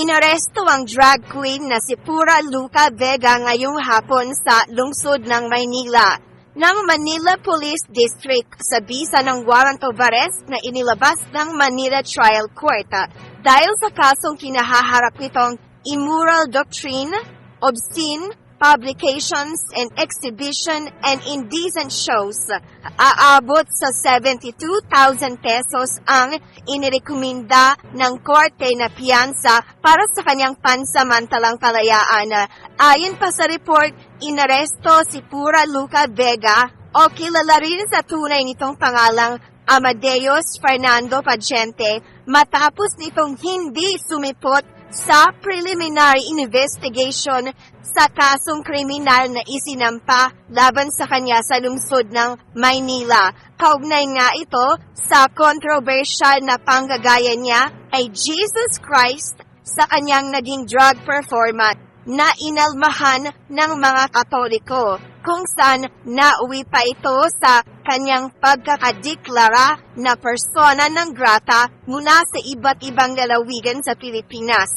Inaresto ang drag queen na si Pura Luca Vega ngayong hapon sa lungsod ng Maynila. Ng Manila Police District sa bisa ng warrant of arrest na inilabas ng Manila Trial Court. Ah, dahil sa kasong kinahaharap nitong immoral doctrine, obscene publications and exhibition and indecent shows. Aabot sa 72,000 pesos ang inirekomenda ng korte na piyansa para sa kanyang pansamantalang kalayaan. Ayon pa sa report, inaresto si Pura Luca Vega o kilala rin sa tunay nitong pangalang Amadeus Fernando Pagente matapos nitong hindi sumipot sa preliminary investigation sa kasong kriminal na isinampa laban sa kanya sa lungsod ng Maynila. Kaugnay nga ito sa controversial na panggagaya niya ay Jesus Christ sa kanyang naging drug performance na inalmahan ng mga Katoliko kung saan nauwi pa ito sa kanyang pagkakadeklara na persona ng grata mula sa iba't ibang lalawigan sa Pilipinas.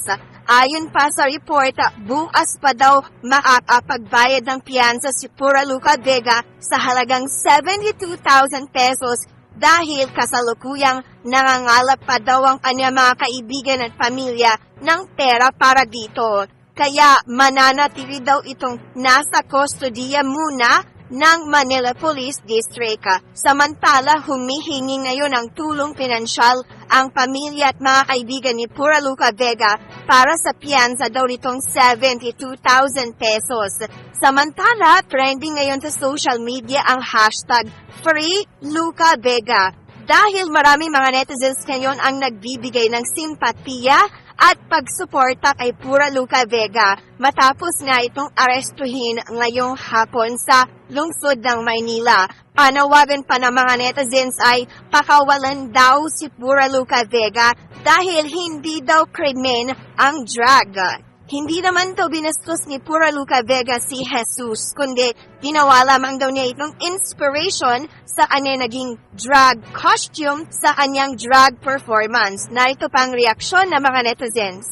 Ayon pa sa report, bukas pa daw makakapagbayad ng piyansa si Pura Luca Vega sa halagang 72,000 pesos dahil kasalukuyang nangangalap pa daw ang kanyang mga kaibigan at pamilya ng pera para dito. Kaya mananatili daw itong nasa kustodiya muna ng Manila Police District. Samantala, humihingi ngayon ng tulong pinansyal ang pamilya at mga kaibigan ni Pura Luca Vega para sa piyansa daw nitong 72,000 pesos. Samantala, trending ngayon sa social media ang hashtag Free Luca Vega dahil marami mga netizens ngayon ang nagbibigay ng simpatiya at pagsuporta kay Pura Luca Vega matapos nga itong arestuhin ngayong hapon sa lungsod ng Maynila. Panawagan pa ng mga netizens ay pakawalan daw si Pura Luca Vega dahil hindi daw krimen ang drug. Hindi naman daw binastos ni Pura Luca Vega si Jesus, kundi ginawa lamang daw niya itong inspiration sa kanyang naging drag costume sa kanyang drag performance. Narito pang reaksyon ng mga netizens.